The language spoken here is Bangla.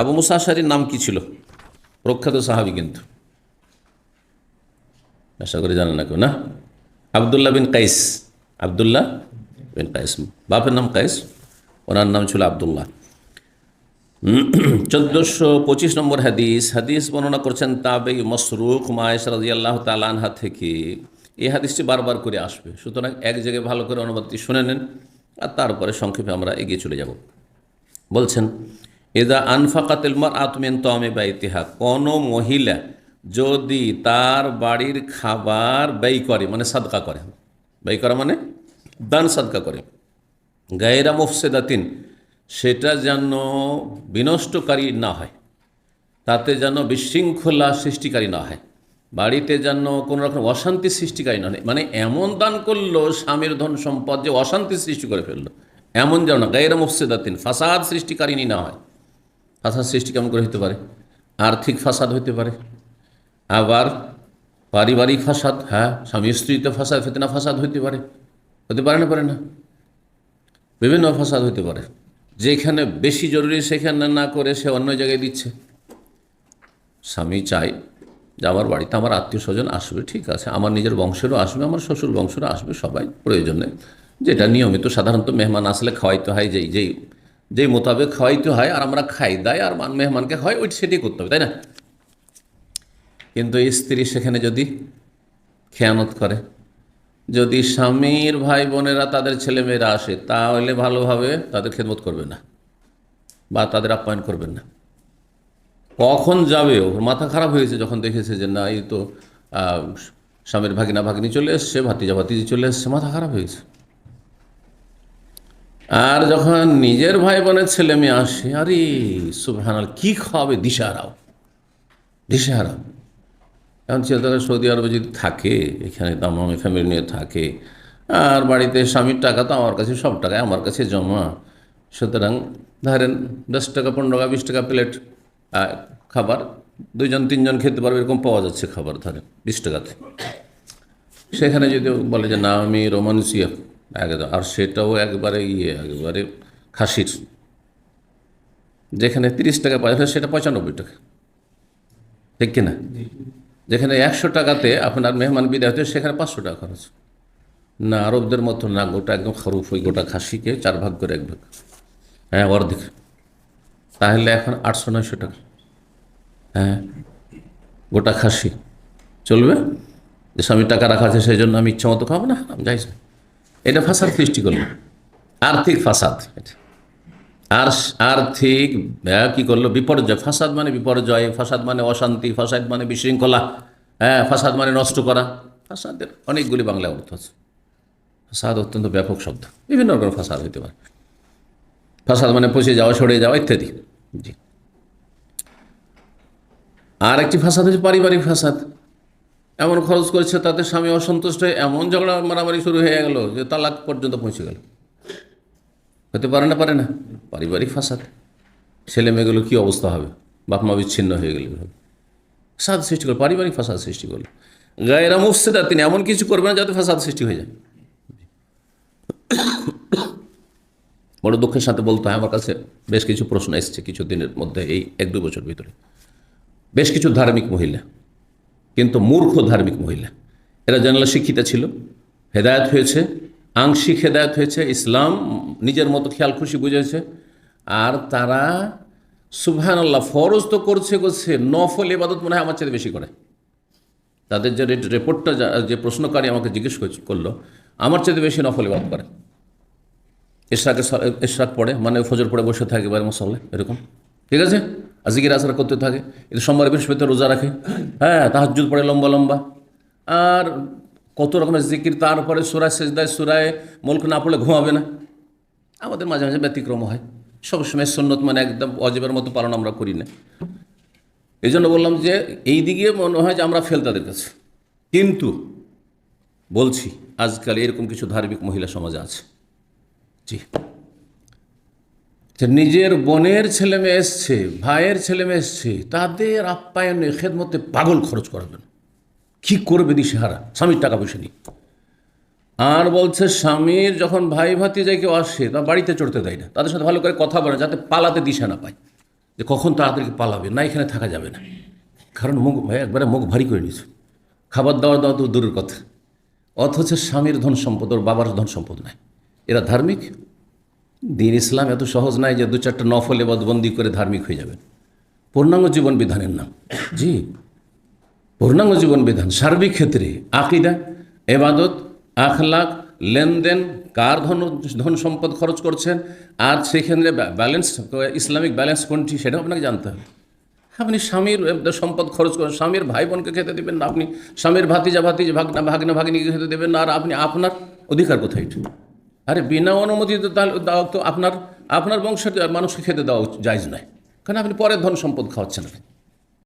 আবু মুসা আশারির নাম কি ছিল? প্রখ্যাত সাহাবি কিন্তু। আশা করি জানেন না কেউ, না? Abdullah bin Qais. Abdullah bin Qais. বাপের নাম কাইস। ওনার নাম ছিল আবদুল্লাহ। চোদ্দোশো পঁচিশ নম্বর হাদিস। হাদিস বর্ণনা করছেন তাবে মসরুক মায়েশ রাজি আল্লাহ তালানহা থেকে। এই হাদিসটি বারবার করে আসবে। সুতরাং এক জায়গায় ভালো করে অনুবাদটি শুনে নেন, আর তারপরে সংক্ষেপে আমরা এগিয়ে চলে যাব। বলছেন এদা আনফাকাতিল মার আতমেন তমে বা ইতিহা কোনো মহিলা যদি তার বাড়ির খাবার ব্যয় করে মানে সাদকা করে, ব্যয় করা মানে দান সাদকা করে, গায়েরা মুফসেদাতিন, সেটা যেন বিনষ্টকারী না হয়, তাতে যেন বিশৃঙ্খলা সৃষ্টিকারী না হয়, বাড়িতে যেন কোনো রকম অশান্তি সৃষ্টিকারী না হয় মানে এমন দান করল, স্বামীর ধন সম্পদ যে অশান্তি সৃষ্টি করে ফেলল, এমন যেন গায়েরা মুফসেদাতিন, ফাসাদ সৃষ্টিকারিনী না হয়। ফাসাদ সৃষ্টি কেমন করে হতে পারে? আর্থিক ফাসাদ হতে পারে। আবার পারিবারিক ফাসাদ হ্যাঁ স্বামী স্ত্রীতে ফাসাদ, ফেতনা ফাসাদ হইতে পারে। হতে পারে না পারে না। বিভিন্ন ফাসাদ হতে পারে। যেখানে বেশি জরুরি সেখানে না করে সে অন্য জায়গায় দিচ্ছে। স্বামী চাই যে আমার বাড়িতে আমার আত্মীয় স্বজন আসবে, ঠিক আছে। আমার নিজের বংশেরও আসবে, আমার শ্বশুর বংশেরও আসবে, সবাই প্রয়োজনে। যেটা নিয়মিত সাধারণত মেহমান আসলে খাওয়াইতে হয়, যেই যেই যেই মোতাবেক খাওয়াইতে হয় আর আমরা খাই, দেয় আর মান- মেহমানকে খাওয়াই ওই সেটাই করতে হবে, তাই না? কিন্তু স্ত্রী সেখানে যদি খেয়ানত করে, যদি স্বামীর ভাই বোনেরা তাদের ছেলেমেয়েরা আসে, তাহলে ভালোভাবে তাদের খেদমত করবে না বা তাদের আপ্যায়ন করবেন না। কখন যাবে ওর মাথা খারাপ হয়েছে যখন দেখেছে যে না, এই তো স্বামীর ভাগিনা ভাগিনী চলে এসছে ভাতিজা ভাতিজি চলে এসছে, মাথা খারাপ হয়েছে। আর যখন নিজের ভাই বোনের ছেলে মেয়ে আসে, আরে সুবহানাল, কি খাওয়াবে দিশাহারাও দিশাহারাও এখন ছেলেরা সৌদি আরবে যদি থাকে, এখানে দামামি ফ্যামিলি নিয়ে থাকে, আর বাড়িতে স্বামীর টাকা তো আমার কাছে, সব টাকায় আমার কাছে জমা। সুতরাং ধরেন দশ টাকা, পনেরো টাকা, বিশ টাকা প্লেট খাবার, দুইজন, তিনজন খেতে পারবে, এরকম পাওয়া যাচ্ছে খাবার, ধরেন বিশ টাকাতে। সেখানে যদি বলে যে, না, আমি রোমানসিয়া একদম। আর সেটাও একবারে ইয়ে একবারে খাসির। যেখানে তিরিশ টাকা পাওয়া যায় সেটা পঁচানব্বই টাকা। ঠিক কিনা? যেখানে একশো টাকাতে আপনার মেহমান বিদায় হতে সেখানে পাঁচশো টাকা খরচ। না আরবদের মতো না গোটা একদম খরুফ ওই গোটা খাসিকে চার ভাগ করে এক ভাগ। হ্যাঁ অর্ধেক। তাহলে এখন আটশো নয়শো টাকা। হ্যাঁ গোটা খাসি। চলবে? যে স্বামী টাকা রাখা আছে সেই জন্য আমি ইচ্ছা মতো খাব না যাইছি এটা ফাসাদ সৃষ্টি করল। আর্থিক ফাসাদ। আর আর্থিক আহ, কি করল? বিপর্যয়। ফাসাদ মানে বিপর্যয় ফাসাদ মানে অশান্তি ফাসাদ মানে বিশৃঙ্খলা হ্যাঁ ফাসাদ মানে নষ্ট করা। ফাসাদের অনেকগুলি বাংলা অর্থ আছে। ফাসাদ অত্যন্ত ব্যাপক শব্দ। বিভিন্ন রকম ফাসাদ হইতে পারে। ফাসাদ মানে পচে যাওয়া সরে যাওয়া ইত্যাদি। জি। আর একটি ফাসাদ হচ্ছে পারিবারিক ফাসাদ। এমন খরচ করেছে তাতে স্বামী অসন্তুষ্ট হয়ে এমন ঝগড়া মারামারি শুরু হয়ে গেল যে তালাক পর্যন্ত পৌঁছে গেল। হতে পারে না পারে না, পারিবারিক ফাসাদ। ছেলে মেয়েগুলো কী অবস্থা হবে? বাপ মা বিচ্ছিন্ন হয়ে গেলে ফাসাদ সৃষ্টি করল, পারিবারিক ফাসাদ সৃষ্টি করল। গায়েরা মুফসেদা তিনি এমন কিছু করবেন না যাতে ফাসাদ সৃষ্টি হয়ে যায়। বড় দুঃখের সাথে বলতে হয়, আমার কাছে বেশ কিছু প্রশ্ন এসছে কিছু দিনের মধ্যে, এই এক দু বছর ভিতরে। বেশ কিছু ধার্মিক মহিলা কিন্তু মূর্খ ধার্মিক মহিলা। এরা জানলা শিক্ষিতা ছিল, হেদায়ত হয়েছে, আংশিক হেদায়ত হয়েছে, ইসলাম নিজের মতো খেয়াল খুশি বুঝেছে, আর তারা সুবহান আল্লাহ ফরজ তো করছে করছে, নফল এবাদত মনে হয় আমার চেয়ে বেশি করে। তাদের যে রিপোর্টটা যে প্রশ্নকারী আমাকে জিজ্ঞেস করল, আমার চেয়ে বেশি নফল ইবাদত করে। স- ইশরাক পড়ে মানে ফজর পড়ে বসে থাকে এবার মশল্লা এরকম। ঠিক আছে? আজিকির আসার করতে থাকে। এটা সোমবার বৃহস্পতি রোজা রাখে। হ্যাঁ তাহাজুদ পড়ে লম্বা লম্বা। আর কত রকমের জিকির, তারপরে সুরায় সেজদায় সুরায় মুল্ক না পড়লে ঘুমাবে না। আমাদের মাঝে মাঝে ব্যতিক্রম হয়। সবসময় সন্ন্যত মানে একদম অজীবের মতো পালন আমরা করি না। এই জন্য বললাম যে, এই দিকে মনে হয় যে আমরা ফেল তাদের কাছে। কিন্তু বলছি, আজকাল এরকম কিছু ধার্মিক মহিলা সমাজে আছে। জি। নিজের বোনের ছেলে মেয়ে এসছে, ভাইয়ের ছেলে মেয়ে এসছে, তাদের আপ্যায়নে খেদমতে পাগল খরচ করাবেন। কি করবে দিশেহারা স্বামীর টাকা পয়সা নিয়ে। আর বলছে, স্বামীর যখন ভাই ভাতি যায় কেউ আসে তা বাড়িতে চড়তে দেয় না। তাদের সাথে ভালো করে কথা বলে, যাতে পালাতে দিশা না পায়। যে কখন তাড়াতাড়ি পালাবে, না এখানে থাকা যাবে না। কারণ মুখ, ভাই, একবারে মুখ ভারী করে নিয়েছে। খাবার দাবার দাওয়া তো দূরের কথা। অথচ স্বামীর ধন সম্পদ, ওর বাবার ধন সম্পদ নাই। এরা ধার্মিক দিন ইসলাম এত সহজ নাই যে দু চারটা নফল এবাদবন্দি করে ধার্মিক হয়ে যাবেন। পূর্ণাঙ্গ জীবন বিধানের নাম। জি। পূর্ণাঙ্গ জীবন বিধান। সার্বিক ক্ষেত্রে আকিদা, এবাদত, আখলাক, লেনদেন, কার ধন ধন সম্পদ খরচ করছেন, আর সেক্ষেত্রে ব্যা- ব্যালেন্স ইসলামিক ব্যালেন্স কোনটি সেটাও আপনাকে জানতে হবে। আপনি স্বামীর সম্পদ খরচ করেন, স্বামীর ভাই বোনকে খেতে দেবেন না, আপনি স্বামীর ভাতিজা ভাতিজা, ভাগনা ভাগনা, ভাগিনীকে খেতে দেবেন না, আর আপনি আপনার অধিকার কোথায়? আরে বিনা অনুমতিতে তাহলে তো আপনার আপনার বংশের মানুষকে খেতে দেওয়া যায় নয়। কারণ আপনি পরের ধন সম্পদ খাওয়াচ্ছেন।